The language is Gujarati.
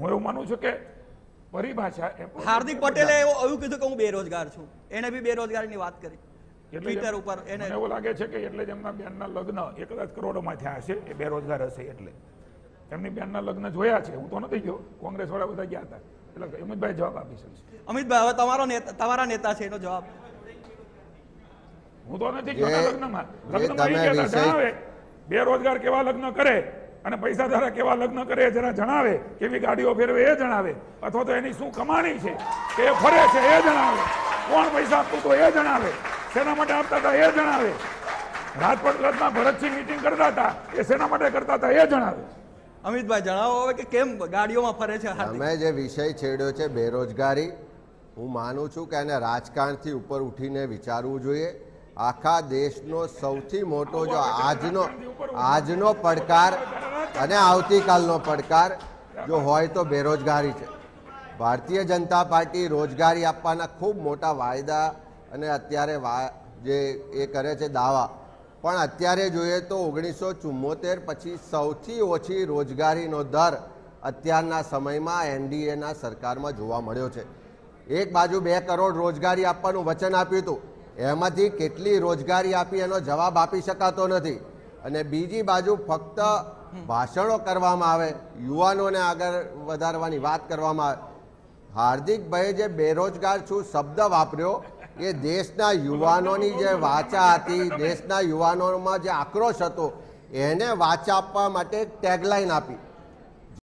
હું એવું માનું છું કે પરિભાષા હાર્દિક પટેલે એવું કીધું કે હું બેરોજગાર છું. એને બી બેરોજગારીની વાત કરી. ટ્વિટર ઉપર એને એવું લાગે છે કે એટલે જ એમના બેનના લગ્ન એક કદાચ કરોડોમાં થયા હશે એ બેરોજગાર હશે એટલે. એમની બેનના લગ્ન જોયા છે હું તો નથી ગયો કોંગ્રેસ વાળા બધા ગયા હતા. એટલે અમિતભાઈ જવાબ આપી શકશે. અમિતભાઈ હવે તમારો નેતા તમારા નેતા છે એનો જવાબ. હું તો નથી લગ્નમાં. લગ્નમાં બેરોજગાર કેવા લગ્ન કરે? અને પૈસાદારા કેવા લગ્ન કરે એ જરા જણાવે કેવી ગાડીઓ ફેરવે એ જણાવે. અથવા તો એની શું કમાણી છે કે એ ફરે છે એ જણાવે. કોણ પૈસા આપતું તો એ જણાવે. શેના માટે આપતા હતા એ જણાવે. રાજકોટ ક્લબમાં ભરતસિંહ મીટિંગ કરતા હતા એ શેના માટે કરતા હતા એ જણાવે. અમિતભાઈ જણાવો હવે કે કેમ ગાડીઓમાં ફરે છે તમે જે વિષય છેડ્યો છે બેરોજગારી હું માનું છું કે એને રાજકારણથી ઉપર ઉઠીને વિચારવું જોઈએ. આખા દેશનો સૌથી મોટો જો આજનો આજનો પડકાર અને આવતીકાલનો પડકાર જો હોય તો બેરોજગારી છે. ભારતીય જનતા પાર્ટી રોજગારી આપવાના ખૂબ મોટા વાયદા અને અત્યારે જે એ કરે છે દાવા. પણ અત્યારે જોઈએ તો ઓગણીસો ચુમ્મોતેર પછી સૌથી ઓછી રોજગારીનો દર અત્યારના સમયમાં એનડીએના સરકારમાં જોવા મળ્યો છે. એક બાજુ બે કરોડ રોજગારી આપવાનું વચન આપ્યું હતું. એમાંથી કેટલી રોજગારી આપી એનો જવાબ આપી શકાતો નથી. અને બીજી બાજુ ફક્ત ભાષણો કરવામાં આવે, યુવાનોને આગળ વધારવાની વાત કરવામાં આવે. હાર્દિકભાઈએ જે બેરોજગાર છું શબ્દ વાપર્યો, એ દેશના યુવાનોની જે વાચા હતી, દેશના યુવાનોમાં જે આક્રોશ હતો, એને વાચા આપવા માટે ટેગલાઇન આપી.